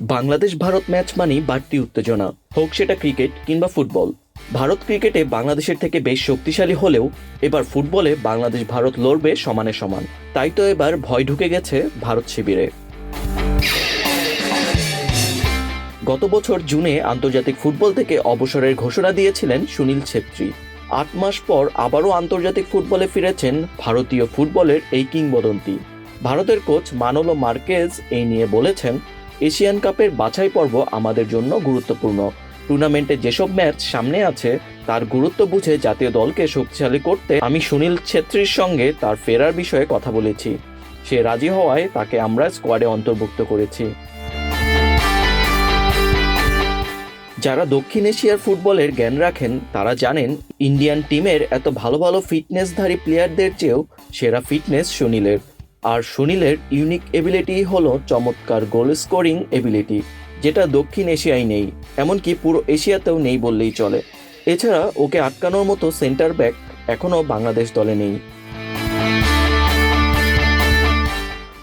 Bangladesh Bharat match মানেই বাড়তি উত্তেজনা। হোক সেটা ক্রিকেট কিংবা ফুটবল। ভারত ক্রিকেটে বাংলাদেশের থেকে বেশ শক্তিশালী হলেও এবার ফুটবলে বাংলাদেশ ভারত লড়বে সমানে সমান। তাই তো এবার ভয় ঢুকে গেছে ভারত শিবিরে। গত বছর জুনে আন্তর্জাতিক ফুটবল থেকে অবসরের ঘোষণা দিয়েছিলেন সুনীল ছেত্রী। আট মাস পর আবারও আন্তর্জাতিক ফুটবলে ফিরেছেন ভারতীয় ফুটবলের এই কিংবদন্তি। ভারতের কোচ মানলো মার্কেজ এই নিয়ে বলেছেন এশিয়ান কাপের বাছাই পর্ব আমাদের জন্য গুরুত্বপূর্ণ। টুর্নামেন্টে যেসব ম্যাচ সামনে আছে, তার গুরুত্ব বুঝে জাতীয় দলকে শক্তিশালী করতে আমি সুনীল ছেত্রীর সঙ্গে তার ফেরার বিষয়ে কথা বলেছি। সে রাজি হওয়ায় তাকে আমরা স্কোয়াডে অন্তর্ভুক্ত করেছি। যারা দক্ষিণ এশিয়ার ফুটবলের জ্ঞান রাখেন, তারা জানেন ইন্ডিয়ান টিমের এত ভালো ভালো ফিটনেসধারী প্লেয়ারদের চেয়েও সেরা ফিটনেস সুনীলের। আর সুনীলের ইউনিক এবিলিটি হল চমৎকার গোল স্কোরিং এবিলিটি যেটা দক্ষিণ এশিয়ায় নেই, এমনকি পুরো এশিয়াতেও নেই বললেই চলে। এছাড়া ওকে আটকানোর মতো সেন্টার ব্যাক এখনও বাংলাদেশ দলে নেই।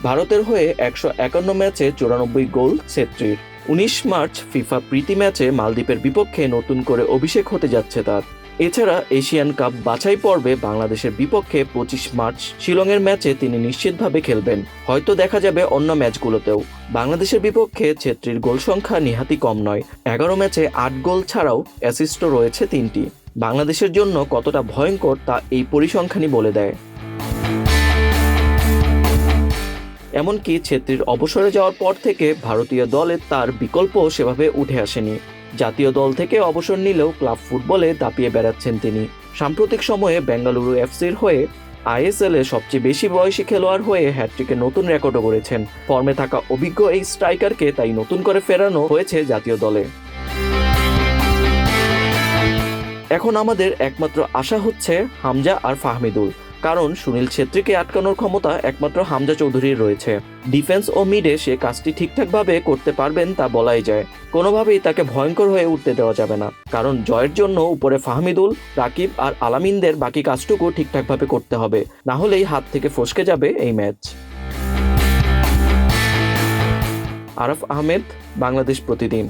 ভারতের হয়ে একশো একান্ন ম্যাচে চুরানব্বই গোল ছেত্রীর উনিশ মার্চ ফিফা প্রীতি ম্যাচে মালদ্বীপের বিপক্ষে নতুন করে অভিষেক হতে যাচ্ছে তার। এছাড়া এশিয়ান কাপ বাছাই পর্বে বাংলাদেশের বিপক্ষে পঁচিশ মার্চ শিলংয়ের ম্যাচে তিনি নিশ্চিতভাবে খেলবেন। হয়তো দেখা যাবে অন্য ম্যাচগুলোতেও। বাংলাদেশের বিপক্ষে ছেত্রীর গোল সংখ্যা নিহাতি কম নয়। এগারো ম্যাচে আট গোল ছাড়াও অ্যাসিস্টও রয়েছে তিনটি। বাংলাদেশের জন্য কতটা ভয়ঙ্কর তা এই পরিসংখ্যানই বলে দেয়। এমনকি ছেত্রীর অবসরে যাওয়ার পর থেকে ভারতীয় দলে তার বিকল্প সেভাবে উঠে আসেনি। জাতীয় দল থেকে অবসর নিলেও ক্লাব ফুটবলে দাপিয়ে বেড়াচ্ছেন তিনি। সাম্প্রতিক সময়ে বেঙ্গালুরু এফসির হয়ে আইএসএল সবচেয়ে বেশি বয়সী খেলোয়াড় হয়ে হ্যাট্রিকে নতুন রেকর্ডও করেছেন ফর্মে থাকা অভিজ্ঞ এই স্ট্রাইকারকে তাই নতুন করে ফেরানো হয়েছে জাতীয় দলে। এখন আমাদের একমাত্র আশা হচ্ছে হামজা আর ফাহমিদুল। কারণ সুনীল ছেত্রীকে আটকানোর ক্ষমতা একমাত্র হামজা চৌধুরীর রয়েছে। ডিফেন্স ও মিডে সে কাজটি ঠিকঠাকভাবে করতে পারবেন তা বলাই যায়। কোনোভাবেই তাকে ভয়ঙ্কর হয়ে উঠতে দেওয়া যাবে না। কারণ জয়ের জন্য উপরে ফাহমিদুল, রাকিব আর আলামিনদের বাকি কাজটুকু ঠিকঠাকভাবে করতে হবে। না হলেই হাত থেকে ফসকে যাবে এই ম্যাচ। আরফ আহমেদ, বাংলাদেশ প্রতিদিন।